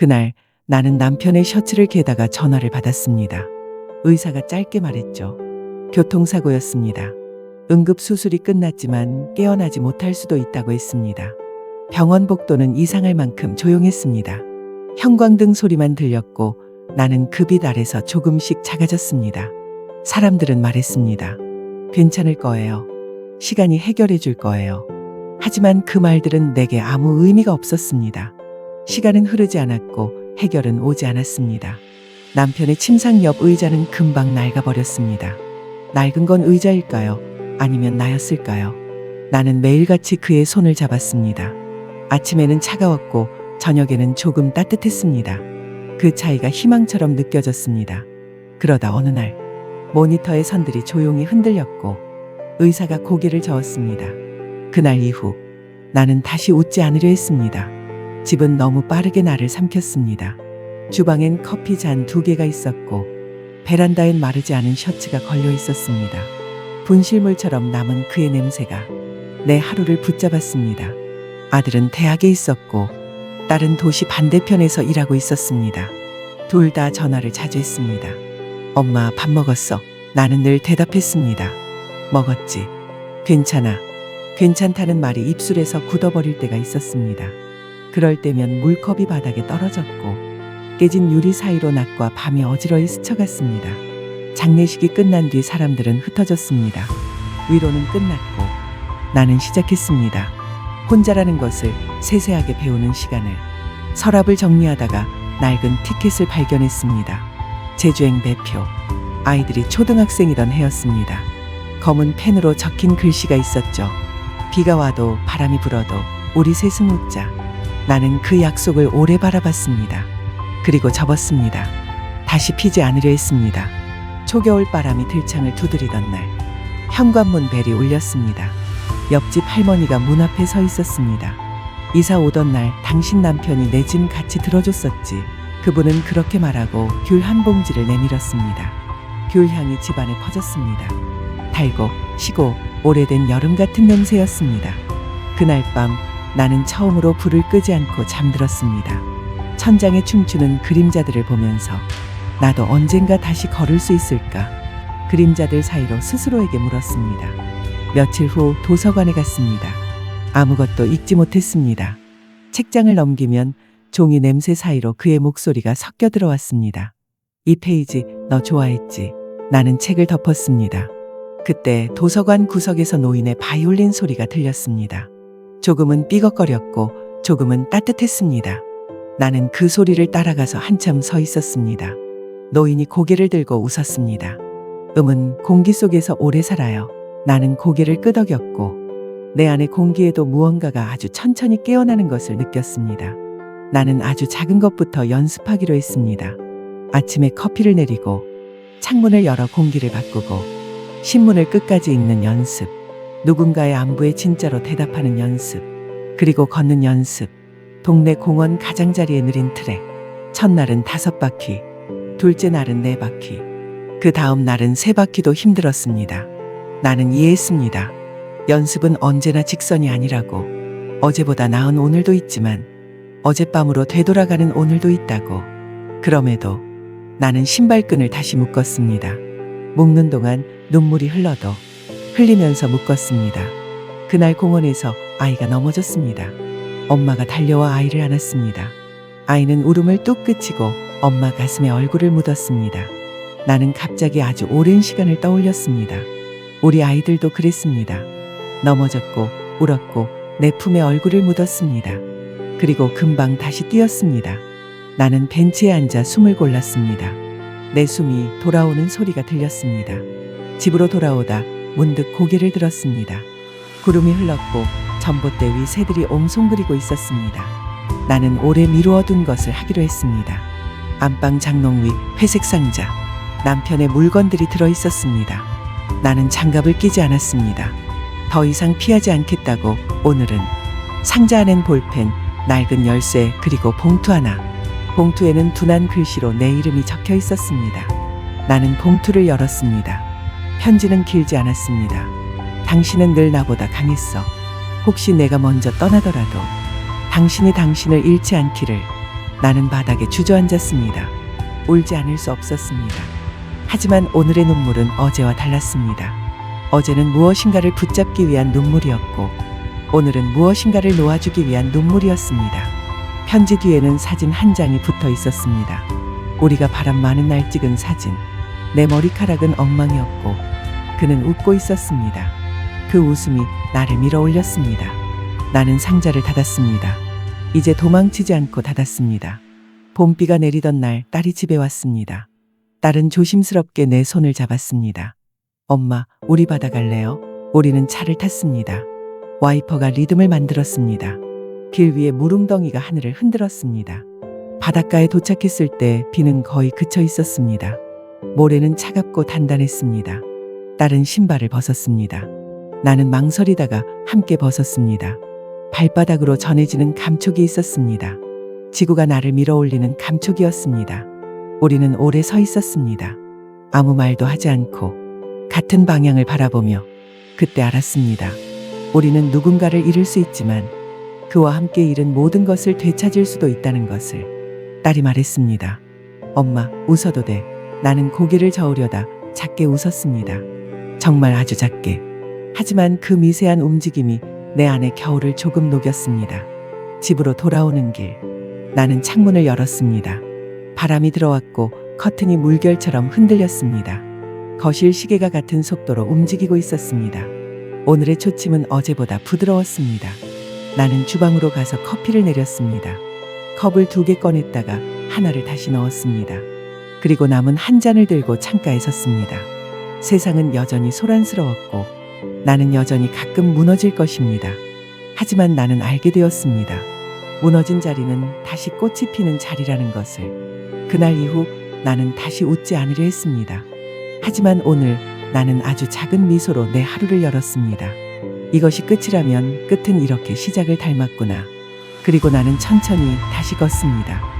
그날 나는 남편의 셔츠를 개다가 전화를 받았습니다. 의사가 짧게 말했죠. 교통사고였습니다. 응급수술이 끝났지만 깨어나지 못할 수도 있다고 했습니다. 병원 복도는 이상할 만큼 조용했습니다. 형광등 소리만 들렸고 나는 그빛 아래서 조금씩 작아졌습니다. 사람들은 말했습니다. 괜찮을 거예요. 시간이 해결해 줄 거예요. 하지만 그 말들은 내게 아무 의미가 없었습니다. 시간은 흐르지 않았고 해결은 오지 않았습니다. 남편의 침상 옆 의자는 금방 낡아버렸습니다. 낡은 건 의자일까요? 아니면 나였을까요? 나는 매일같이 그의 손을 잡았습니다. 아침에는 차가웠고 저녁에는 조금 따뜻했습니다. 그 차이가 희망처럼 느껴졌습니다. 그러다 어느 날 모니터의 선들이 조용히 흔들렸고 의사가 고개를 저었습니다. 그날 이후 나는 다시 웃지 않으려 했습니다. 집은 너무 빠르게 나를 삼켰습니다. 주방엔 커피 잔 두 개가 있었고 베란다엔 마르지 않은 셔츠가 걸려 있었습니다. 분실물처럼 남은 그의 냄새가 내 하루를 붙잡았습니다. 아들은 대학에 있었고 딸은 도시 반대편에서 일하고 있었습니다. 둘 다 전화를 자주 했습니다. 엄마 밥 먹었어. 나는 늘 대답했습니다. 먹었지. 괜찮아. 괜찮다는 말이 입술에서 굳어버릴 때가 있었습니다. 그럴 때면 물컵이 바닥에 떨어졌고 깨진 유리 사이로 낮과 밤이 어지러이 스쳐갔습니다. 장례식이 끝난 뒤 사람들은 흩어졌습니다. 위로는 끝났고 나는 시작했습니다. 혼자라는 것을 세세하게 배우는 시간을 서랍을 정리하다가 낡은 티켓을 발견했습니다. 제주행 매표. 아이들이 초등학생이던 해였습니다. 검은 펜으로 적힌 글씨가 있었죠. 비가 와도 바람이 불어도 우리 셋은 웃자. 나는 그 약속을 오래 바라봤습니다. 그리고 접었습니다. 다시 피지 않으려 했습니다. 초겨울 바람이 들창을 두드리던 날 현관문 벨이 울렸습니다. 옆집 할머니가 문 앞에 서 있었습니다. 이사 오던 날 당신 남편이 내 짐 같이 들어줬었지. 그분은 그렇게 말하고 귤 한 봉지를 내밀었습니다. 귤 향이 집안에 퍼졌습니다. 달고 시고 오래된 여름 같은 냄새였습니다. 그날 밤 나는 처음으로 불을 끄지 않고 잠들었습니다. 천장에 춤추는 그림자들을 보면서 나도 언젠가 다시 걸을 수 있을까? 그림자들 사이로 스스로에게 물었습니다. 며칠 후 도서관에 갔습니다. 아무것도 읽지 못했습니다. 책장을 넘기면 종이 냄새 사이로 그의 목소리가 섞여 들어왔습니다. 이 페이지 너 좋아했지? 나는 책을 덮었습니다. 그때 도서관 구석에서 노인의 바이올린 소리가 들렸습니다. 조금은 삐걱거렸고 조금은 따뜻했습니다. 나는 그 소리를 따라가서 한참 서 있었습니다. 노인이 고개를 들고 웃었습니다. 음은 공기 속에서 오래 살아요. 나는 고개를 끄덕였고 내 안의 공기에도 무언가가 아주 천천히 깨어나는 것을 느꼈습니다. 나는 아주 작은 것부터 연습하기로 했습니다. 아침에 커피를 내리고 창문을 열어 공기를 바꾸고 신문을 끝까지 읽는 연습, 누군가의 안부에 진짜로 대답하는 연습, 그리고 걷는 연습, 동네 공원 가장자리에 느린 트랙, 첫날은 다섯 바퀴, 둘째 날은 네 바퀴, 그 다음 날은 세 바퀴도 힘들었습니다. 나는 이해했습니다. 연습은 언제나 직선이 아니라고. 어제보다 나은 오늘도 있지만 어젯밤으로 되돌아가는 오늘도 있다고. 그럼에도 나는 신발끈을 다시 묶었습니다. 묶는 동안 눈물이 흘러도 흘리면서 묶었습니다. 그날 공원에서 아이가 넘어졌습니다. 엄마가 달려와 아이를 안았습니다. 아이는 울음을 뚝 그치고 엄마 가슴에 얼굴을 묻었습니다. 나는 갑자기 아주 오랜 시간을 떠올렸습니다. 우리 아이들도 그랬습니다. 넘어졌고 울었고 내 품에 얼굴을 묻었습니다. 그리고 금방 다시 뛰었습니다. 나는 벤치에 앉아 숨을 골랐습니다. 내 숨이 돌아오는 소리가 들렸습니다. 집으로 돌아오다 문득 고개를 들었습니다. 구름이 흘렀고 전봇대 위 새들이 옹송그리고 있었습니다. 나는 오래 미루어둔 것을 하기로 했습니다. 안방 장롱 위 회색 상자, 남편의 물건들이 들어 있었습니다. 나는 장갑을 끼지 않았습니다. 더 이상 피하지 않겠다고 오늘은 상자 안엔 볼펜, 낡은 열쇠, 그리고 봉투 하나. 봉투에는 둔한 글씨로 내 이름이 적혀 있었습니다. 나는 봉투를 열었습니다. 편지는 길지 않았습니다. 당신은 늘 나보다 강했어. 혹시 내가 먼저 떠나더라도 당신이 당신을 잃지 않기를 나는 바닥에 주저앉았습니다. 울지 않을 수 없었습니다. 하지만 오늘의 눈물은 어제와 달랐습니다. 어제는 무엇인가를 붙잡기 위한 눈물이었고, 오늘은 무엇인가를 놓아주기 위한 눈물이었습니다. 편지 뒤에는 사진 한 장이 붙어 있었습니다. 우리가 바람 많은 날 찍은 사진. 내 머리카락은 엉망이었고, 그는 웃고 있었습니다. 그 웃음이 나를 밀어 올렸습니다. 나는 상자를 닫았습니다. 이제 도망치지 않고 닫았습니다. 봄비가 내리던 날 딸이 집에 왔습니다. 딸은 조심스럽게 내 손을 잡았습니다. 엄마, 우리 바다 갈래요? 우리는 차를 탔습니다. 와이퍼가 리듬을 만들었습니다. 길 위에 무릉덩이가 하늘을 흔들었습니다. 바닷가에 도착했을 때 비는 거의 그쳐 있었습니다. 모래는 차갑고 단단했습니다. 딸은 신발을 벗었습니다. 나는 망설이다가 함께 벗었습니다. 발바닥으로 전해지는 감촉이 있었습니다. 지구가 나를 밀어 올리는 감촉이었습니다. 우리는 오래 서 있었습니다. 아무 말도 하지 않고 같은 방향을 바라보며 그때 알았습니다. 우리는 누군가를 잃을 수 있지만 그와 함께 잃은 모든 것을 되찾을 수도 있다는 것을 딸이 말했습니다. 엄마, 웃어도 돼. 나는 고개를 저으려다 작게 웃었습니다. 정말 아주 작게. 하지만 그 미세한 움직임이 내 안의 겨울을 조금 녹였습니다. 집으로 돌아오는 길. 나는 창문을 열었습니다. 바람이 들어왔고 커튼이 물결처럼 흔들렸습니다. 거실 시계가 같은 속도로 움직이고 있었습니다. 오늘의 초침은 어제보다 부드러웠습니다. 나는 주방으로 가서 커피를 내렸습니다. 컵을 두 개 꺼냈다가 하나를 다시 넣었습니다. 그리고 남은 한 잔을 들고 창가에 섰습니다. 세상은 여전히 소란스러웠고 나는 여전히 가끔 무너질 것입니다. 하지만 나는 알게 되었습니다. 무너진 자리는 다시 꽃이 피는 자리라는 것을. 그날 이후 나는 다시 웃지 않으려 했습니다. 하지만 오늘 나는 아주 작은 미소로 내 하루를 열었습니다. 이것이 끝이라면 끝은 이렇게 시작을 닮았구나. 그리고 나는 천천히 다시 걷습니다.